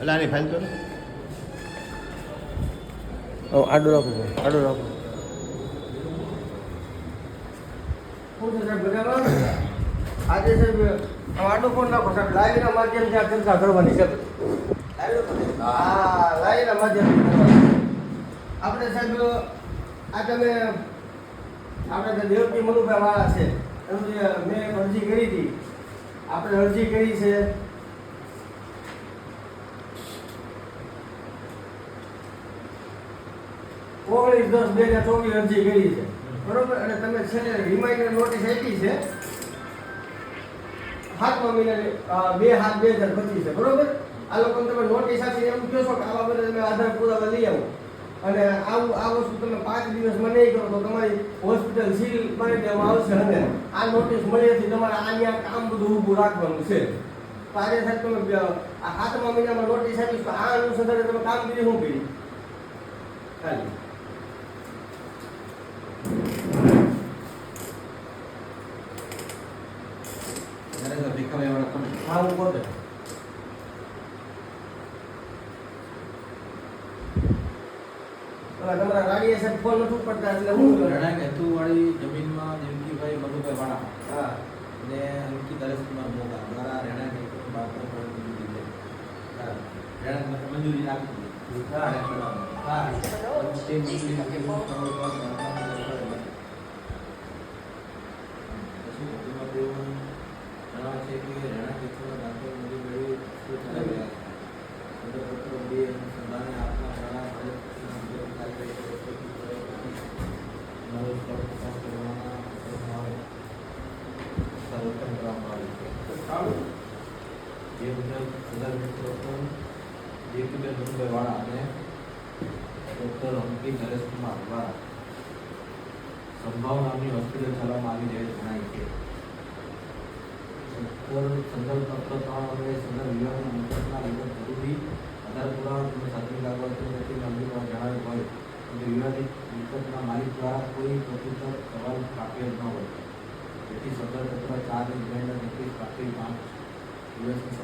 એટલે આની ફાઇલ તો ઓ આડું રાખો આડું રાખો. આજે સાહેબ આડો ફોન નાખો સાહેબ? લાઈવના માધ્યમથી આ ચર્ચા કરવાની છે. હા લાઈવના માધ્યમથી. આપણે સાહેબ આ તમે આપણે જે દેવકી મનુભાઈ વાળા છે એનું મેં અરજી કરી હતી આપણે અરજી કરી છે. ઓગણીસ દસ બે હજાર ચોવીસ અરજી કરી છે. બરોબર, અને તમે છેલ્લે રિમાઇન્ડર નોટિસ આપી છે. સાતમા મહિનાની બે હાથ બે હજાર પચીસ છે, બરોબર? આ લોકોને તમે નોટિસ આપીને એમ કહો છો કે આવા બધા તમે આધાર પુરાવા લઈ આવો. અને આવું, આ વસ્તુ તમે પાંચ દિવસમાં નહીં કરો તો તમારી હોસ્પિટલ સીલ મારી દેવામાં આવશે અને આ નોટિસ મળ્યાથી તમારે આ આ કામ બધું ઊભું રાખવાનું છે. તો આજે સાહેબ તમે આ સાતમા મહિનામાં નોટિસ આપીશ તો આ અનુસંધાને તમે કામગીરી શું કરી? ખાલી હા હું પોતે ઓલા તમારા રાડીએ સાહેબ ફોન નથી પડતા એટલે હું? રણા હેતુવાળી જમીનમાં દેવકીભાઈ મનુભાઈ વાળા હા અને અંકિત હરેશકુમાર મોગા દ્વારા રહેણા હેતુ બાળકો પર મંજૂરી છે. રહેણા મંજૂરી આપી દીધી. હા. હા તે મંજૂરી આપી કરવા ઉપર રહેણા કરવાનું. પછી વધુમાં તેઓ જણાવે છે કે રહેણા હેતુના દાખલ મંજૂર મેળવી શું ચાલી રહ્યા છે અંતરપત્રો બે અનુસંધાને આપના શાળા હરેશકૃષ્ણ અંગે કાર્યવાહી કરો છો નવું સ્થળ પસાર કરવાના પ્રસ્તાવ સર્વોત્તમ કરવામાં આવ્યું છે સારું જે મુજબ સદર મિત્રો પણ દેવકીબેન મનુભાઈ વાળા અને ડૉક્ટર અંકિત નરેશકુમાર દ્વારા સંભાવ નામની હોસ્પિટલ ચલાવવામાં આવી રહેલ જણાય છે સત્તર સંદર્ભ પત્ર ત્રણ અંગે સદર વિભાગના મુજબના વિગત જરૂરી આધાર પુરાવા તેમજ સાચવી લાગવાથી નથી મંજૂરમાં જણાવ્યું હોય અને વિવાદિત મિલકતના માલિક દ્વારા કોઈ પ્રત્યુત્તર સવાલ આપેલ ન હોય જેથી સદર પત્ર ચાર રિમાઇન્ડર નોટિસ પાઠવી પાંચ દિવસની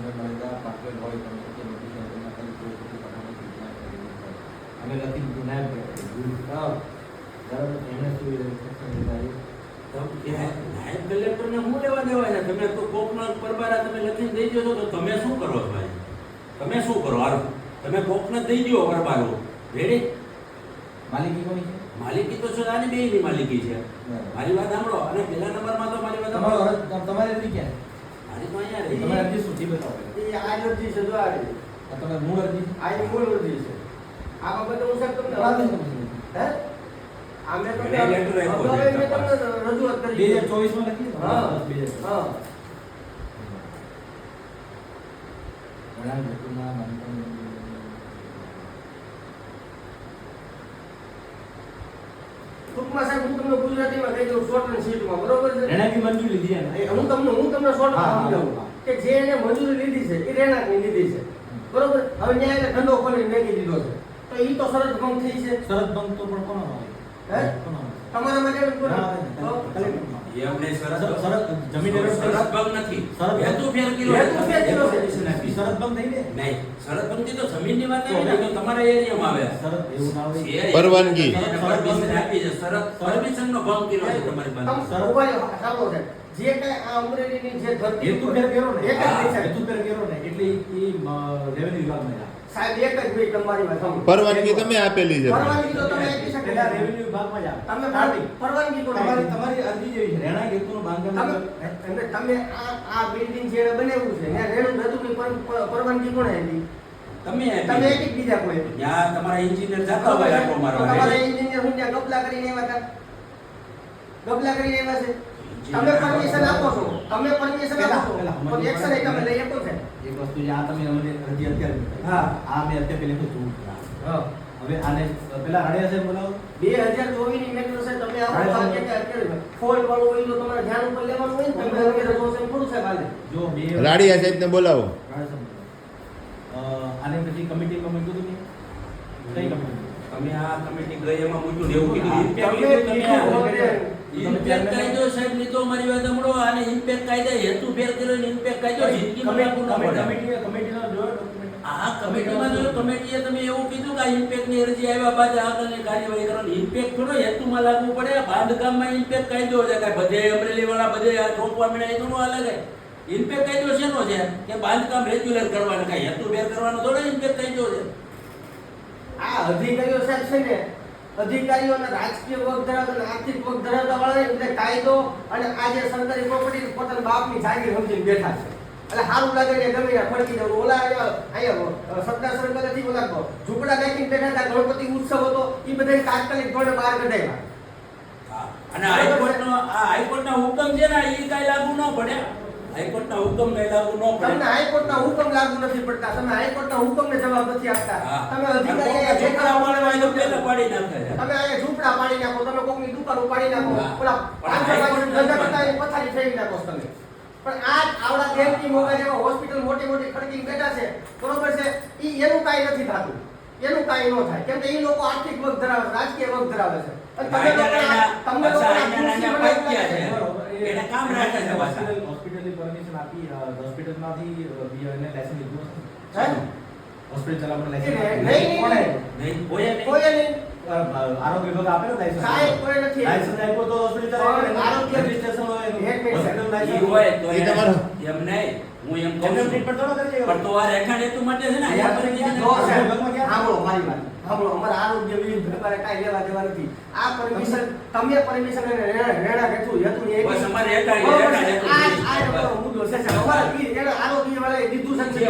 પાઠવેલ હોય પણ તે નોટિસ અર્જના કરી કોઈ ખોટી પાઠવવાની સૂચના કરી હોય. અમે લખી દીધું નાયબ કલેક્ટર બરાબર? એમણે શું નાયબ કલેક્ટરને હું લેવા દેવા છે? તમે તો કોકના પરબારા તમે લખીને દઈ દો તો તમે શું કરો ભાઈ? તમે શું કરો? હારું. તમે કોકને દઈ દો પરબારો. રેડી માલિકી કોની છે? માલિકી તો છે આની બેયની માલિકી છે. મારી વાત સાંભળો. અને પહેલા નંબરમાં તો મારી વાત સાંભળો. તમારી રીતે ક્યાં મારી તો અહીંયા છે રહી. તમારી અરજી શું? બતાવો એ આ અરજી છે જો આ તમે મૂળ અરજી આ મૂળ અરજી છે. આ બાબતે હું સાહેબ તમને વાત નહીં હે? આ મેં તમને મેં લેટર આપ્યો અગાઉ છે મેં તમને રજૂઆત બે કરી હજાર ચોવીસમાં લખી? હા હા. ઘણા લોકોના ટૂંકમાં સાહેબ હું તમને ગુજરાતીમાં કહી દઉં શોર્ટ એન્ડ સ્વીટમાં બરોબર છે? રહેણાંકની મંજૂરી લીધી એને. એ હું તમને હું તમને શોર્ટમાં સમજાવું. કે જે એને મજૂરી લીધી છે એ રહેણાંકની લીધી છે. બરોબર? હવે ન્યાય એને ધંધો ખોલીને નાખી દીધો છે? તો એ તો શરત ભંગ થઈ છે. શરત ભંગ તો પણ કોનો આવે હે? તમારા માટે ના ને. એમને શરત શરત- શરત- જમીન શરત શરત- ભંગ નથી. હેતુ ફેર કર્યો હેતુ ફેર કર્યો છે. Application આપી. શરત ભંગ થઈ ને નહીં. શરત ભંગથી તો જમીનની વાત આવી તો તમારા એરિયામાં આવે. શરત એવું ના હોય. પરવાનગી. એને આપી છે શરત પરમિશન નો ભંગ કર્યો છે તમારી પાસે. ઊભા રહો, સાંભળો જે કઈ આ અમરેલીની જે ધરતી હેતુ ફેર કર્યો ને. એક હેતુ ફેર કર્યો ને એટલે એ રેવન્યુ વિભાગમાં જાય. સાહેબ એક જ મિનિટ તમારી વાત પરવાનગી તમે આપેલી છે. પરવાનગી તો તમે આપી શકો પેલા રેવન્યુ વિભાગમાં જાય તમે Starting. પરવાનગી કોને તમારી તમારી અરજી જેવી છે. રહેણાંક હેતુનું બાંધકામ તમે તમે આ આ બિલ્ડિંગ જે બનાવ્યું છે ત્યાં રેણુ રતુની પર- પર- પરવાનગી કોણે આપી? તમે તમે એક બીજા કોઈ આપી? તમારા એન્જિનિયર જતા હોય તમારા એન્જિનિયર હું ત્યાં ગપલા કરીને આવ્યા હતા? ગપલા કરીને આવ્યા છે? તમે પરમિશન આપો છો? તમે પરમિશન આપો છો? પણ એક્શન તમે લઈ આપો છો. એક વસ્તુ જે આ તમે અમને હજી અત્યારે હા. આ મેં અત્યારે પહેલે તો જોવું હા. હવે આને પેલા રાડિયા સાહેબ બોલાવો. બે હજાર ચોવીસની મેટ્રો છે તમે કે વાળું હોય તો તમારે ધ્યાન ઉપર લેવાનું હોય ને તમે થોડું સાહેબ. હાલે જો બે રાડિયા સાહેબ ને બોલાવો. આને પછી કમિટીમાં મૂક્યું હતું ને કઈ કમિટી? તમે આ કમિટી ગઈ એમાં મૂક્યું એવું કીધું. કાયદો સાહેબ લીધો વાત અને કાયદા હેતુ ફેર કર્યો ને કાયદો જિંદગીમાં પડે. કમિટી કમિટીનો આ કમિટીમાં જો કમિટીએ તમે એવું કીધું કે આ ઇમ્પેક્ટની અરજી આવ્યા બાદ આગળની કાર્યવાહી કરવાની. ઇમ્પેક્ટ થોડો હેતુમાં લાગુ પડે. બાંધકામમાં ઇમ્પેક્ટ કાયદો છે કે બધે અમરેલી વાળા બધે આ રોકવા મળ્યા એ થોડું અલગ ઇમ્પેક્ટ કાયદો શેનો છે? કે બાંધકામ રેગ્યુલર કરવાનો કાંઈ હેતુ ફેર કરવાનો થોડો ઇમ્પેક્ટ કાયદો છે. આ અધિકારીઓ સાહેબ છે ને અધિકારીઓને રાજકીય વર્ગ ધરાવતા અને આર્થિક વર્ગ ધરાવતા વાળા એમને કાયદો અને આજે સરકારી પ્રોપર્ટી પોતાના બાપની જાગીર સમજીને બેઠા છે. એટલે સારું લાગે ને ગમે ફરકી જવું. ઓલા અહીંયા સત્તા સરકાર સરકારથી ઓલા ઝૂંપડા નાખીને બેઠા હતા, ગણપતિ ઉત્સવ હતો એ બધા તાત્કાલિક ધોરણે બહાર કઢાવ્યા. અને હાઈકોર્ટનો, આ હાઈકોર્ટના હુકમ છે ને એ કાંઈ લાગુ ન પડે. હાઈકોર્ટના હુકમ કાંઈ લાગુ ન તમને હાઈકોર્ટના હુકમ લાગુ નથી પડતા. તમે હાઈકોર્ટના હુકમને જવાબ નથી આપતા. તમે અધિકારી પહેલા પાડી નાખે. તમે અહીંયા ઝૂંપડા પાડી નાખો તમે કોકની દુકાન ઉપાડી નાખો. પણ પાંચસો એ પથારી ફેરી નાખો તમે. પણ આ આવડા દેવની મોગા જેવા હોસ્પિટલ મોટી મોટી ખડકી બેઠા છે. બરોબર છે? ઈ એનું કાંઈ નથી થતું. એનું કાંઈ ન થાય. કેમ કે ઈ લોકો આર્થિક વર્ગ ધરાવે છે રાજકીય વર્ગ ધરાવે છે. તમને લોકો છે. છે. એને કામ રાખે છે પાછા. હોસ્પિટલની પરમિશન આપી હોસ્પિટલમાંથી અ, લાયસન્સ લીધું હશે. હોસ્પિટલ ચલાવવાનું લાયસન્સ નહીં, કોણે? નહીં. નહીં નહીં. કોઈએ નહીં. આરોગ્ય વિભાગ આપે લાયસન્સ સાહેબ કોઈ નથી લાયસન્સ આપ્યો તો હોસ્પિટલ આરોગ્ય- રજિસ્ટ્રેશન હોય એક મિનિટ હોય તો ઈ હું એમ કહું છું. પણ તો આ રેખાણ હેતુ માટે છે ને? અહીંયા ક્યાં? સાંભળો મારી વાત. સાંભળો અમારા આરોગ્ય વિભાગ વેપારે કાંઈ લેવા દેવા નથી. આ પરમિશન તમે પરમિશન રેણા હેઠું હેઠું એ બસ અમારે? હેઠળ આ મુદ્દો છે સાહેબ. અમારે આરોગ્ય વાળાએ દીધું છે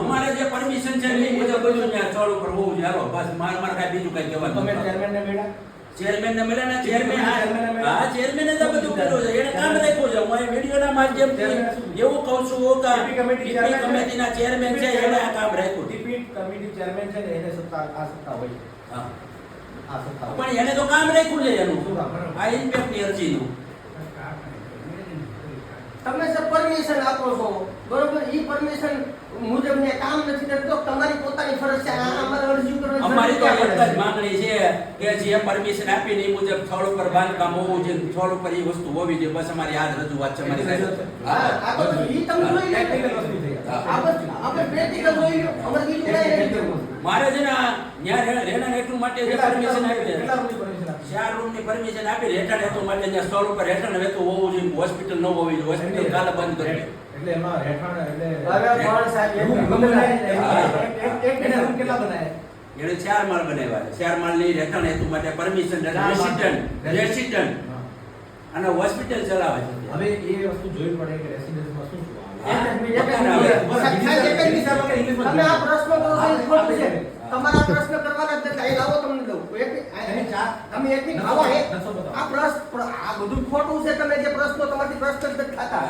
અમારે જે પરમિશન છે એ મુજબ બધું ત્યાં સ્થળ ઉપર હોવું જોઈએ. બસ માર માર કાંઈ બીજું કાંઈ કહેવાનું તમે નથી. ચેરમેનને મળ્યા ચેરમેનને મળ્યા ને ચેરમેન? હા ચેરમેન જ આ બધું કર્યું છે. એને કામ રાખ્યું છે. હું વીડિયો ના માધ્યમથી ચેરમેને એવું કહું છું કે ટીપી કમિટી ટીપી ચેરમેન છે? ચેરમેન એને આ કામ રાખ્યું છે. કમિટી ચેરમેન છે ને એને સત્તા આ સત્તા હોય. હા. આ સત્તા પણ એને તો કામ રાખ્યું છે એનું. આ કામ? ની અરજીનું. તમે સર પરમિશન આપો છો. બરોબર? ઈ પરમિશન મુજબ ને કામ નથી કરતો તમારી પોતાની ફરજ છે આ અમારે અરજી કરવાની અમારી તો એક જ માંગણી છે કે જે પરમિશન આપી ને મુજબ સ્થળ ઉપર બાંધકામ હોવું જોઈએ સ્થળ ઉપર એ વસ્તુ હોવી જોઈએ બસ અમારી આ રજૂઆત છે અમારી સાહેબ. હા, આ તો ઈ તમે જોઈ લો. ટેકનિકલ વસ્તુ થઈ હા. આપણે આપણે practical જોઈ લો. અમારે બીજું કાંઈ નથી મારે છે ને આ રહેણા હેઠું માટે જે પરમિશન આપી પરમિશન ચાર રૂમની પરમિશન આપી રહેઠાણ હેતુ માટે ત્યાં સ્થળ ઉપર રહેઠાણ હેતુ હોવું જોઈએ હોસ્પિટલ ન હોવી જોઈએ હોસ્પિટલ કાલે બંધ કરી દે. એટલે એમાં રહેઠાણ એટલે અરે પણ સાહેબ, રૂમ બનાય એક એક- રૂમ કેટલા બનાય એને ચાર માળ બનાવ્યા ચાર માળની રહેઠાણ હેતુ માટે પરમિશન. રેસિડન્ટ રેસિડન્ટ અને હોસ્પિટલ ચલાવે છે. હવે એ વસ્તુ જોવી પડે કે રેસિડન્સમાં શું શું આવે એક મિનિટ, એક. મિનિટ. તમે આ પ્રશ્ન આપણે- તમારા પ્રશ્ન કરવાના જ નથી. લાવો તમને દઉં. તમે એક. આ પ્રશ્ન આ બધું ખોટું છે તમે જે પ્રશ્નો તમારી પ્રશ્ન જ થતા.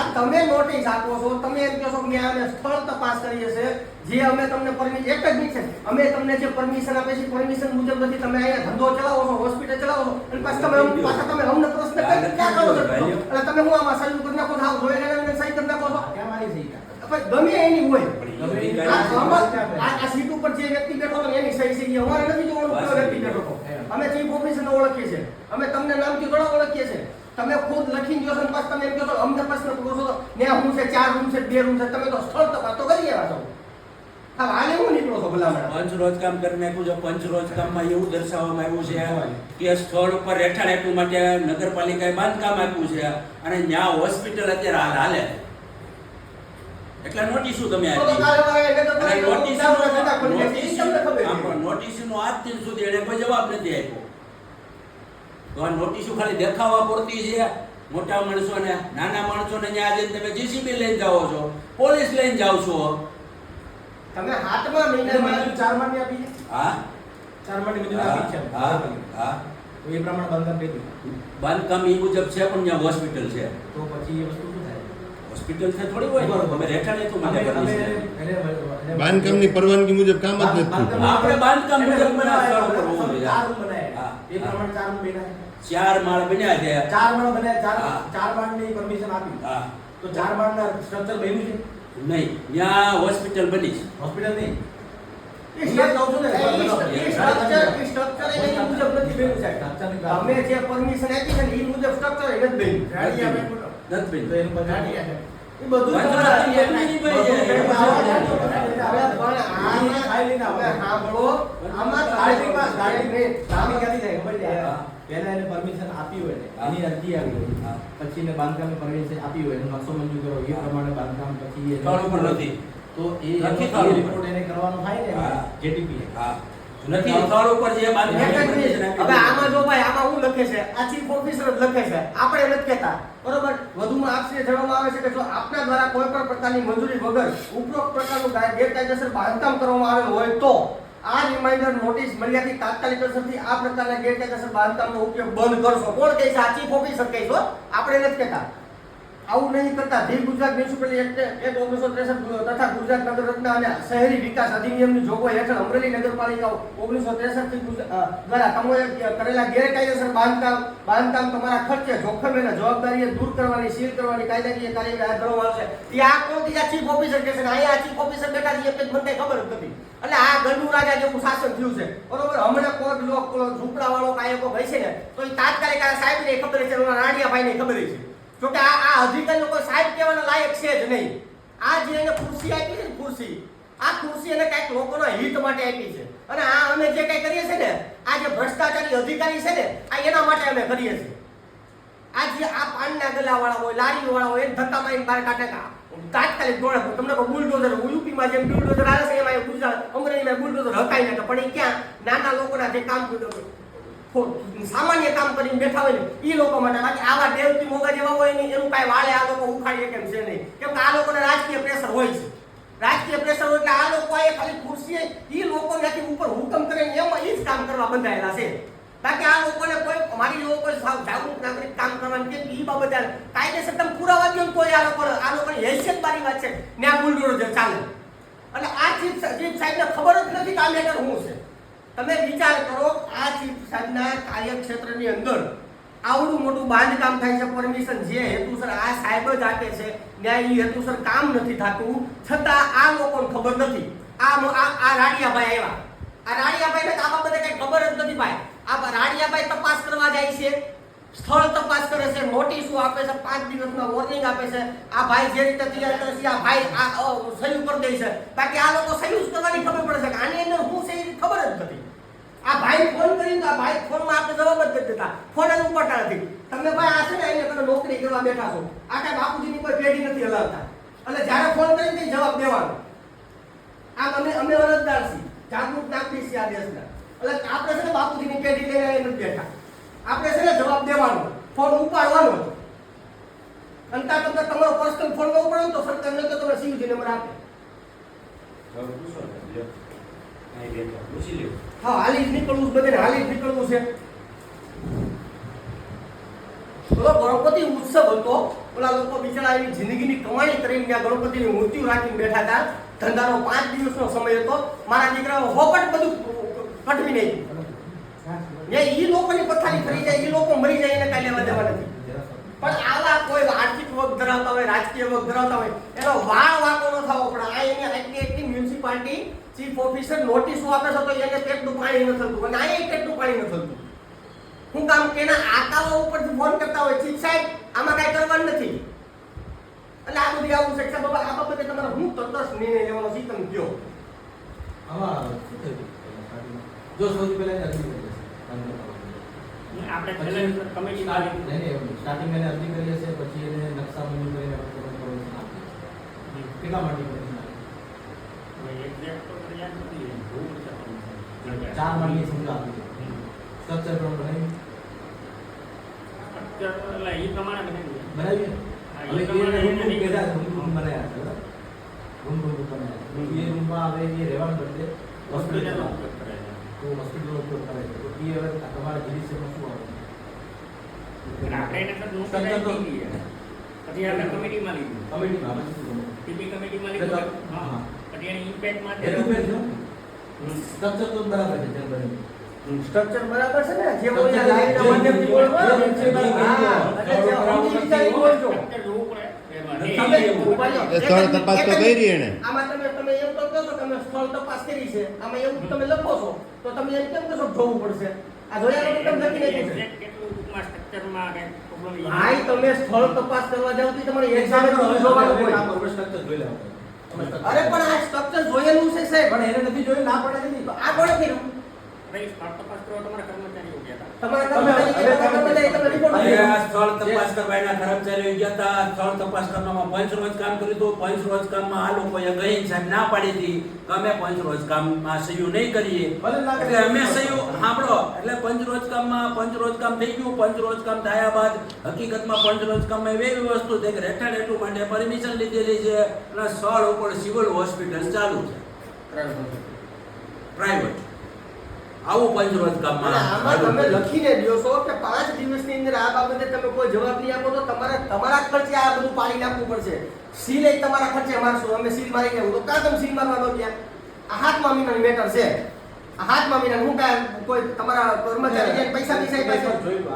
આ તમે નોટિસ આપો છો. તમે એમ કહો છો કે મેં સ્થળ તપાસ કરીએ હશે જે અમે તમને પરમિશન એક જ છે. અમે તમને જે પરમિશન આપે છે પરમિશન મુજબ નથી તમે અહીંયા ધંધો ચલાવો છો હોસ્પિટલ ચલાવો છો. અને પાછા તમે પાછા તમે અમને પ્રશ્ન ક્યાં કરો છો? એટલે તમે હું આમાં સહી કરી નાખો છો? એને સહી કરી નાખો છો. ગમે એની હોય. આ સીટ ઉપર જે વ્યક્તિ બેઠો હતો એની સહી સહી અમારે નથી જોવાનું વ્યક્તિ બેઠો હતો. અમે ચીફ ઓફિસરને ઓળખીએ છીએ. અમે તમને નામથી ઘણા ઓળખીએ છીએ. તમે ખુદ લખીને ગયો ને પછી તમે એમ કહો છો અમને પ્રશ્ન પૂછો તો ને હું છે ચાર રૂમ છે બે રૂમ છે તમે તો સ્થળ તપાસ તો કરી આવ્યા છો. હા હાલે હું નીકળો છો ભલામણ? પંચ રોજ કામ કરી નાખ્યું છે. પંચ રોજ કામમાં એવું દર્શાવવામાં આવ્યું છે કે સ્થળ ઉપર રહેઠાણ આપ્યું માટે નગરપાલિકાએ બાંધકામ આપ્યું છે અને ત્યાં હોસ્પિટલ અત્યારે હાલ હાલે છે. એટલે નોટિસો તમે આપી? નોટિસનો નોટિસનો આજ દિન સુધી એને કોઈ જવાબ નથી આપ્યો. તો આ નોટિસો ખાલી દેખાવા પૂરતી છે. મોટા માણસોને નાના માણસોને ત્યાં જઈને તમે જીસીબી લઈને જાઓ છો પોલીસ લઈને જાઓ છો. તમે હાથમાં મહિનામાં ચાર માળની આપી હા? ચાર મંજૂરી હા આપી છે. હા એ પ્રમાણે બાંધકામ બાંધકામ એ મુજબ છે પણ ત્યાં હોસ્પિટલ છે. તો પછી એ વસ્તુ હોસ્પિટલ છે થોડી હોય. રહેઠાણ અમે- મને અમે પરમિશન એને- એને- બાંધકામની પરવાનગી મુજબ કામ જ નથી આપણે બાંધકામ મુજબ બનાવ્યા. એ પ્રમાણે ચાર રૂમ બનાવ્યા. ચાર માળ બન્યા છે. ચાર માળ બન્યા ચાર ચાર માળની પરમિશન આપી. હા. તો ચાર માળના સ્ટ્રક્ચર બન્યું છે? નહીં ત્યાં હોસ્પિટલ બની છે. હોસ્પિટલ નહીં? સ્ટ્રક્ચર- એ મુજબ નથી બન્યું. સ્ટ્રક્ચરની જે પરમિશન આપી છે એ મુજબ સ્ટ્રક્ચર એ જ બન્યું. નથી એનું એ બધું. પહેલા પરમિશન આપી હોય એની અરજી આવી હોય. પછી એને બાંધકામ પરમિશન આપી હોય એનો નકશો મંજૂર કર્યો એ પ્રમાણે બાંધકામ પછી નથી. તો એ નથી એ સ્થળ ઉપર. રિપોર્ટ એને કરવાનો થાય ને જેટીપી હા. નથી સ્થળ ઉપર જે હવે આમાં જો ભાઈ આમાં હું લખે છે? આ ચીફ ઓફિસર જ લખે છે. આપણે નથી કહેતા. બરોબર? વધુમાં આપશે જણાવવામાં આવે છે કે જો આપના દ્વારા કોઈ પણ પ્રકારની મંજૂરી વગર ઉપરોક્ત પ્રકારનું ગેરકાયદેસર બાંધકામ કરવામાં આવેલ હોય તો આ રિમાઇન્ડર નોટિસ મળ્યાથી તાત્કાલિક અસરથી આ પ્રકારના ગેરકાયદેસર બાંધકામનો ઉપયોગ બંધ કરશો. કોણ કહે છે? આ ચીફ ઓફિસર કહે છો આપણે નથી કહેતા. આવું નહીં કરતા. ધી ગુજરાત મ્યુનિસિપલ એક્ટ એક ઓગણીસો ત્રેસઠ તથા ગુજરાત નગર અને શહેરી વિકાસ અધિનિયમની જોગવાઈ હેઠળ અમરેલી નગરપાલિકાઓ ઓગણીસો ત્રેસઠથી દ્વારા તમે કરેલા ગેરકાયદેસર બાંધકામ બાંધકામ તમારા ખર્ચે, જોખમ અને જવાબદારીએ દૂર કરવાની, સીલ કરવાની કાયદાકીય કાર્યવાહી હાથ ધરવામાં આવશે. ત્યાં કોણ બીજા ચીફ ઓફિસર કે છે ને અહીંયા ચીફ ઓફિસર બેઠા છે એ કંઈ મને ખબર જ નથી. એટલે આ ગંડુ રાજા જેવું શાસન થયું છે. બરોબર? હમણાં કોર્ટ લોક ઝૂંપડા વાળો કાયકો હોય છે ને, તો એ તાત્કાલિક આ સાહેબને ખબર છે રાણિયા ભાઈ ને ખબર છે. જોકે આ આ અધિકારીઓ લોકો સાહેબ કહેવાના લાયક છે જ નહીં. આ જે એને ખુરશી આપી છે ને ખુરશી, આ ખુરશી એને કાંઈક લોકોના હિત માટે આપી છે. અને આ અમે જે કાંઈ કરીએ છીએ ને, આ જે ભ્રષ્ટાચારી અધિકારી છે ને, આ એના માટે અમે કરીએ છીએ. આ જે આ પાનના ગલાવાળા હોય લારી વાળા હોય, એને ધક્કા મારીને બહાર કાઢે કા તાત્કાલિક દોડે તમને કહું બુલડોઝર યુપીમાં જેમ બુલડોઝર આવે છે, એમાં ગુજરાત, અમરેલીમાં બુલડોઝર હકાઈ નાખે. પણ એ ક્યાં? નાના લોકોના જે કામ ખો- સામાન્ય કામ કરીને બેઠા હોય ને એ લોકો માટે. બાકી આવા દેવતી મોગા જેવા હોય ને, એનું કાંઈ વાળે આ લોકો ઉખાડીએ કેમ છે નહીં? કેમ કે આ લોકોને રાજકીય પ્રેશર હોય છે. રાજકીય પ્રેશર હોય એટલે આ લોકો એ ખાલી ખુરશીએ એ લોકો ત્યાંથી ઉપર હુકમ કરે એમાં એ જ કામ કરવા બંધાયેલા છે. બાકી આ લોકોને કોઈ મારી લોકો કોઈ જાગૃત નાગરિક કામ કરવાની કે એ બાબતે કાયદેસર તમે પુરાવા દો તોય આ લોકો આ લોકોની હેસિયત મારી વાત છે. ને આ બુલડોઝર ચાલે. એટલે આ ચીફ ચીફ સાહેબને ખબર જ નથી કે આ મેટર શું છે. તમે વિચાર કરો, આ ચીફ સાહેબના કાર્યક્ષેત્રની અંદર આવડું મોટું બાંધકામ થાય છે, પરમિશન જે હેતુસર આ સાહેબ જ આપે છે, ન્યાય એ હેતુસર કામ નથી થતું, છતાં આ લોકોને ખબર નથી. આ આ રાડિયાભાઈ આવ્યા. આ રાડિયાભાઈને આ બાબતે કઈ ખબર જ નથી ભાઈ. આ રાડિયાભાઈ તપાસ કરવા જાય છે. સ્થળ તપાસ કરે છે, નોટિસો આપે છે, પાંચ દિવસમાં વોર્નિંગ આપે છે. આ ભાઈ જે રીતે તૈયાર કરે છે, આ ભાઈ આ સહી ઉપર દે છે. બાકી આ લોકો સહી કરવાની ખબર પડે છે કે આની અંદર છે એ ખબર જ નથી. આ ભાઈ ફોન કરીને, આ ભાઈ ફોનમાં આપણે જવાબ જ નથી દેતા. ફોન જ ઉપાડતા નથી. તમે ભાઈ આ છે ને અહીંયા તમે નોકરી કરવા બેઠા છો. આ કાંઈ બાપુજીની કોઈ પેઢી નથી હલાવતા. એટલે જ્યારે ફોન કરીને જવાબ દેવાનો. આમ અમે અમે અરજદાર છીએ. જાગૃત નાગરિક છીએ આ દેશના. એટલે આપણે છે ને બાપુજીની પેઢી લઈને નથી બેઠા. આપણે છે ને જવાબ દેવાનો. ફોન ઉપાડવાનો. અને ત્યાં તમને તમારો પર્સનલ ફોન ન ઉપાડો તો સરકાર ન તો તમે સીયુજી નંબર આપે. હા હાલી જ નીકળવું બધાને હાલી જ નીકળવું છે. ઓલો ગણપતિ ઉત્સવ હતો. ઓલા લોકો બિચારા એની જિંદગીની કમાણી કરીને ત્યાં ગણપતિની મૂર્તિઓ રાખીને બેઠા હતા. ધંધાનો પાંચ દિવસનો સમય હતો. મારા દીકરાઓ હોકટ બધું કટવી નાખ્યું ઈ લોકોની પથારી ફરી જાય એ લોકો મરી જાય એને કાંઈ લેવા દેવા નથી. પણ આવા કોઈ આર્થિક વર્ગ ધરાવતા હોય, રાજકીય વર્ગ ધરાવતા હોય, એનો વાળ વાંકો ન થવો એની આટલી એટલી મ્યુનિસિપાલિટી ચીફ ઓફિસર નોટિસો આપે એને કેટલું પાણી ન થતું અને આ કેટલું પાણી ન થતું હું કામ કે એના આકાઓ ઉપરથી ફોન કરતા હોય, ચીફ સાહેબ, આમાં કાંઈ કરવાનું નથી. એટલે આ બધી આવું છે. બાબા આ બાબતે તમારે હું તટસ્થ નિર્ણય લેવાનો છે તમે આમાં શું જો સૌથી પહેલા એને અરજી કરી હશે. બાંધકામ આપણે પછી છેલ્લે કમિટી મારી નહીં, નહીં, એવું નહીં. સ્ટાર્ટિંગ એને અરજી કરી હશે પછી એને નકશા મંજૂર કરીને પછી તમને permission આપી. કેટલા માટે permission આપી? એક્ઝેક્ટ તો મને યાદ નથી જોવું પડશે આપણને. ચાર માળની સમજો આપી છે. સ્ટ્રક્ચર પણ બનાવ્યું સ્ટ્રક્ચર એટલે એ પ્રમાણે બનાવ્યું. બનાવ્યું ને? હા, હવે એ એ પ્રમાણે રૂમ એને રૂમ બધા રૂમ રૂમ બનાવ્યા છે બરાબર? રૂમ રૂમ બનાવ્યા છે. એ રૂમમાં હવે એ રહેવાનું બદલે હોસ્પિટલ હોસ્પિટલનો ઉપયોગ કરે છે. તો હોસ્પિટલનો ઉપયોગ કરે છે તો એ હવે તમારા જીડીસીમાં શું આવે એટલે આપણે એને તો નોટ સ્ટ્રક્ચર તો કરાવી દીધી છે. પછી આપણે કમિટીમાં લીધું કમિટીમાં આવે છે શું ટીપી કમિટીમાં લીધું હા હા. પછી એની ઇમ્પેક્ટ માટે એટલું પેજ જો સ્ટ્રક્ચર તો બરાબર છે સ્ટ્રક્ચર બરાબર છે ને જે બોલ્યા લાઈનના માધ્યમથી બોલવા. હા, એટલે જે સમજી વિચારી બોલજો. સ્થળ તપાસ તો કરી એને આમાં તમે તમે એમ તો કહો તમે સ્થળ તપાસ કરી છે. આમાં એવું તમે લખો છો. તો તમે એમ કેમ કહેશો કે જોવું પડશે? આ જોયા વગર તમે લખી નાખ્યું છે. ભાઈ તમે સ્થળ તપાસ કરવા જાવ તો તમારે એક્ઝામ જોવાનું હોય. સ્ટ્રક્ચર જોઈ લેવું અરે પણ આ સ્ટ્રક્ચર જોયેલું છે સાહેબ. પણ એને નથી જોયું ના પડે નથી આ કોણે કર્યું? ભાઈ, સ્થળ તપાસ કરવા તમારા કર્મચારી ના પાડી હતી અમે પંચ રોજ કામમાં સહયું નહીં કરીએ. એટલે અમે સહયું સાંભળો. એટલે પંચ રોજ કામમાં પંચ રોજ કામ થઈ ગયું. પંચ રોજ કામ થયા બાદ હકીકતમાં પંચ રોજ કામમાં એવી વસ્તુ છે કે રેઠા એટલું માટે પરમિશન લીધેલી છે. અને સ્થળ ઉપર સિવિલ હોસ્પિટલ ચાલુ છે. પ્રાઇવેટ આવું પંચ રોજ કામમાં આમાં તમે લખીને દો છો કે પાંચ દિવસની અંદર આ બાબતે તમે કોઈ જવાબ નહીં આપો તો તમારે તમારા ખર્ચે આ બધું પાડી નાખવું પડશે. સીલ એ તમારા ખર્ચે મારશું અમે સીલ મારી લેવું તો કાં તમે સીલ મારવાનો ત્યાં? આ હાથમાં મામીના મેટર છે. આ હાથમાં મહિના હું કાંઈ કોઈ તમારા કર્મચારી જે પૈસા પૈસા? પાસે આ છે જોઈ લો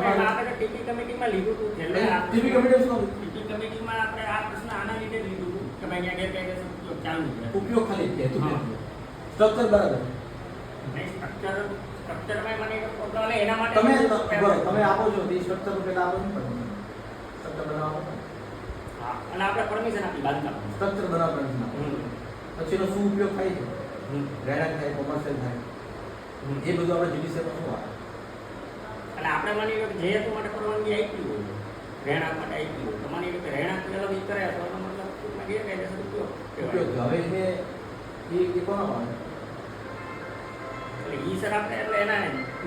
ભાઈ, આપણે તો ટીપી કમિટીમાં લીધું હતું આ ટીવી કમિટી ટીપી કમિટીમાં આપણે આ પ્રશ્ન આના લીધે લીધું હતું કે ભાઈ ગેરકાયદેસર ઉપયોગ ચાલુ ઉપયોગ ખાલી છે. સ્ટ્રક્ચર બરાબર. તમે તમે આપો છો તે સ્ટ્રક્ચર પેલા આપો છો સ્ટ્રક્ચર બનાવો. અને આપણે પરમિશન આપી બાંધકામ. સ્ટ્રક્ચર બનાવવા. પછી એનો શું ઉપયોગ થાય છે? રહેણાંક થાય કોમર્શિયલ થાય. એ બધું આપણે જીડીસીમાં શું આવે? એટલે આપણે માની લો કે જે હેતુ માટે પરવાનગી આપી હોય રહેણાંક માટે આપી હોય તો માની લો કે રહેણાંક ઈ કરે તો મતલબ કે ગેરકાયદેસર ઉપયોગ. હવે એને એ એ કોનો આવે એટલે ઈ સર આપણે એટલે એના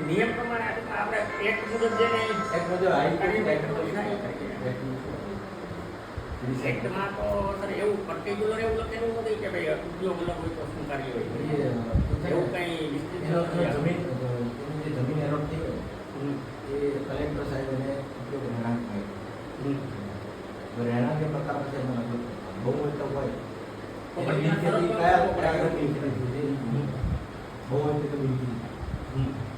નિયમ પ્રમાણે આપણે એક મુજબ જેને એક મુજબ હાઈ એક્ટમાં તો સર એવું પર્ટિક્યુલર એવું લખેલું નથી કે ભાઈ ઉપયોગ અલગ હોય તો શું કાર્ય હોય એવું કઈ વિસ્તૃત. જમીન જે જમીન થઈ એ કલેક્ટર સાહેબ એને ઉપયોગ રહેણાંક થાય. રહેણાંક એ પ્રકાર પછી બહુ મોટો હોય તો એની પછી આ નીચેથી સરળ કયા બહુ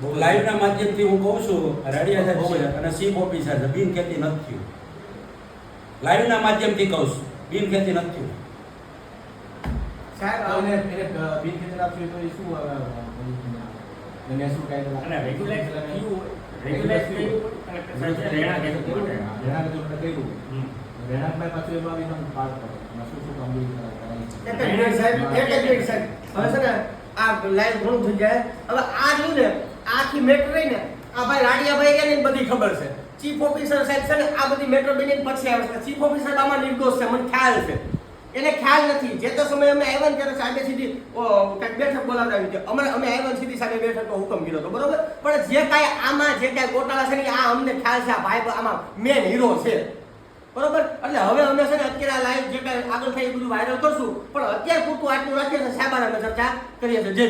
બહુ લાઈવના માધ્યમથી હું કહું છું રાડિયા સાહેબ છે અને સી કોપી છે. બિન ખેતી નથી થયું. લાઈવના માધ્યમથી કહું છું બિન ખેતી નથી થયું. સાહેબ એને બિન ખેતી આપશે તો એ શું કાયદો અને રેગ્યુલેટ સાહેબ જો આપણે કર્યું. પાછું એમાં તમે કરો શું શું કામગીરી કરાય એક જ સાહેબ, એક જ સાહેબ. હવે છે ને આ લાઈવ ઘણું થઈ જાય. હવે આ રહ્યું ને, આખી મેટર રહી આ ભાઈ રાડિયાભાઈ એને બધી ખબર છે. ચીફ ઓફિસર સાહેબ છે ને, આ બધી મેટર બની પછી આવે છે. ચીફ ઓફિસર આમાં નિર્દોષ છે, મને ખ્યાલ છે. એને ખ્યાલ નથી. જે સમય અમે આવ્યા ત્યારે સાહેબે સીધી બેઠક બોલાવડાવી હતી અમે અમે આવ્યા સીધી સાહેબે બેઠકનો હુકમ કીધો હતો, બરોબર? પણ જે કાંઈ આમાં, જે કાંઈ ગોટાળા છે ને આ અમને ખ્યાલ છે. આ ભાઈ આમાં મેન હીરો છે. બરોબર? એટલે હવે અમે છે ને અત્યારે આ લાઈવ જે કાંઈ આગળ થાય એ બધું વાયરલ કરશું. પણ અત્યારે પૂરતું આટલું રાખીએ છીએ. અમે ચર્ચા કરીએ છીએ. જય